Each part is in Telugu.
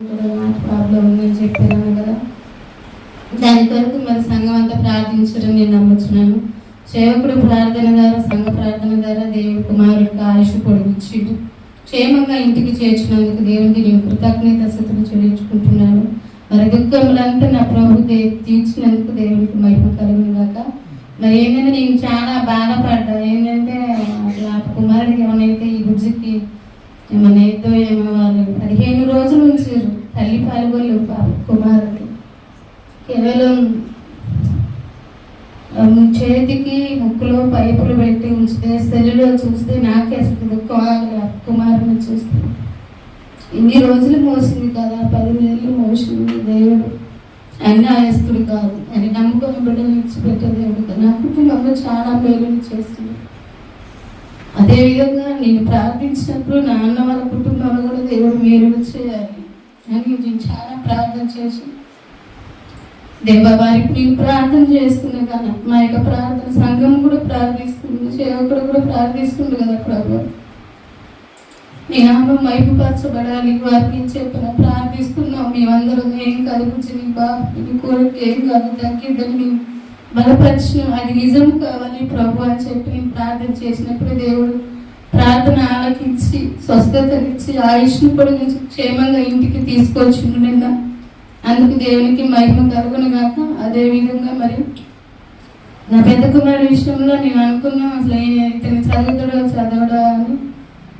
ప్రాబ్లం ఉందని కదా దాని కొరకు మరి సంఘం అంతా ప్రార్థించడం నేను నమ్ముతున్నాను సేవకుడు ప్రార్థన ద్వారా సంఘ ప్రార్థన ద్వారా దేవుడు కుమారుడికి ఆయుష్ పొడిగించిండు క్షేమంగా ఇంటికి చేర్చినందుకు దేవునికి నేను కృతజ్ఞత స్థితులు చెల్లించుకుంటున్నాను. మరి దుఃఖములంతా నా ప్రభు దే- తీర్చినందుకు దేవునికి మహిమ కలుగును గాక. మరి ఏంటంటే నేను చాలా బాధపడ్డా. ఏంటంటే అట్లా కుమారుడికి ఏమైనా ఈ బుజ్జికి ఏమైనా పదిహేను రోజులు ఉంచారు. తల్లి పాల్గొల్లు కుమారుడు కేవలం చేతికి ముక్కులో పైపులు పెట్టి ఉంచితే సెల్లులో చూస్తే నాకే కుమారుని చూస్తే. ఇన్ని రోజులు మోసింది కదా. పది నెలలు మోసింది దేవుడు. అన్యాయస్తుడు కాదు. అని నమ్ముకొని బిడ్డలు ఇచ్చిపెట్టే దేవుడు నా కుటుంబంలో చాలా మేలుని చేస్తుంది అదేవిధంగా నేను ప్రార్థించినప్పుడు నా అన్న వాళ్ళ కుటుంబంలో కూడా దేవుడు మేలు చేయాలి అని నేను చాలా ప్రార్థన చేసి దేవ వారికి నేను ప్రార్థన చేస్తున్నా కదా మా యొక్క ప్రార్థన సంఘం కూడా ప్రార్థిస్తుంది సేవకుడు కూడా ప్రార్థిస్తుంది కదా ప్రభు. నీ నామం మైపుపరచబడాలి వారికి చెప్పిన ప్రార్థిస్తున్నాం. మేమందరం ఏం కలుగుచ్చు నీ బాబు నీ కోరిక ఏం కాదు తగ్గిద్దని మేము బలపరిచిన అది నిజం కావాలి ప్రభు అని చెప్పి ప్రార్థన చేసినప్పుడు దేవుడు ప్రార్థన ఆలకించి స్వస్థతనిచ్చి ఆయుష్ను పొడిగించి క్షేమంగా ఇంటికి తీసుకొచ్చిండు నిన్న. అందుకు దేవునికి మహిమ కలుగును గాక. అదే విధంగా మరి నా పెద్ద కుమారుడి విషయంలో నేను అనుకున్నా అసలు ఇతను చదువుతాడో చదవడా అని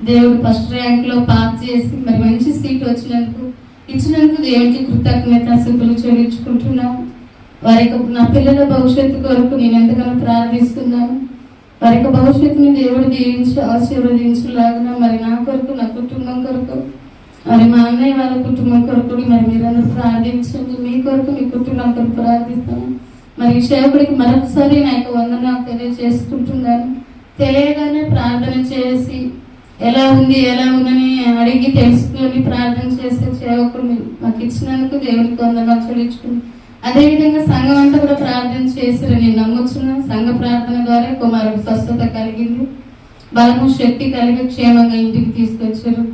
దేవుడు ఫస్ట్ ర్యాంక్లో పాస్ చేసి మరి మంచి సీట్ వచ్చినందుకు ఇచ్చినందుకు దేవునికి కృతజ్ఞత స్థుతులు చెల్లించుకుంటున్నాను. వారి యొక్క నా పిల్లల భవిష్యత్తు కొరకు నేను ఎంతగానో ప్రార్థిస్తున్నాను. వారి యొక్క భవిష్యత్తుని దేవుడు దీవించి ఆశీర్వదించులాగిన మరి నా కొరకు నా కుటుంబం కొరకు మరి మా అన్నయ్య వాళ్ళ కుటుంబం కొరకు మరి మీరందరూ ప్రార్థించండి. మీ కొరకు మీ కుటుంబం కొరకు ప్రార్థిస్తాను. మరి ఈ సేవకుడికి మరొకసారి నా యొక్క వందనాలు తెలియజేసుకుంటున్నాను. తెలియగానే ప్రార్థన చేసి ఎలా ఉంది ఎలా ఉందని అడిగి తెలుసుకొని ప్రార్థన చేసే సేవకుడు మాకు ఇచ్చినందుకు దేవునికి వందనాలు చెల్లించుకుంటున్నాను. అదేవిధంగా సంఘం అంతా కూడా ప్రార్థన చేశారు నేను నమ్ముచున్నాను సంఘ ప్రార్థన ద్వారా కుమారుడు స్వస్థత కలిగింది. బలము శక్తి కలిగి క్షేమంగా ఇంటికి తీసుకొచ్చారు.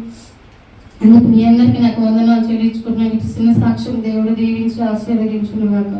అందుకు మీ అందరికీ నాకు వందనాలు చెల్లించుకున్నాను ఇటు చిన్న సాక్ష్యం దేవుడు దీవించి ఆశీర్వదించును కాక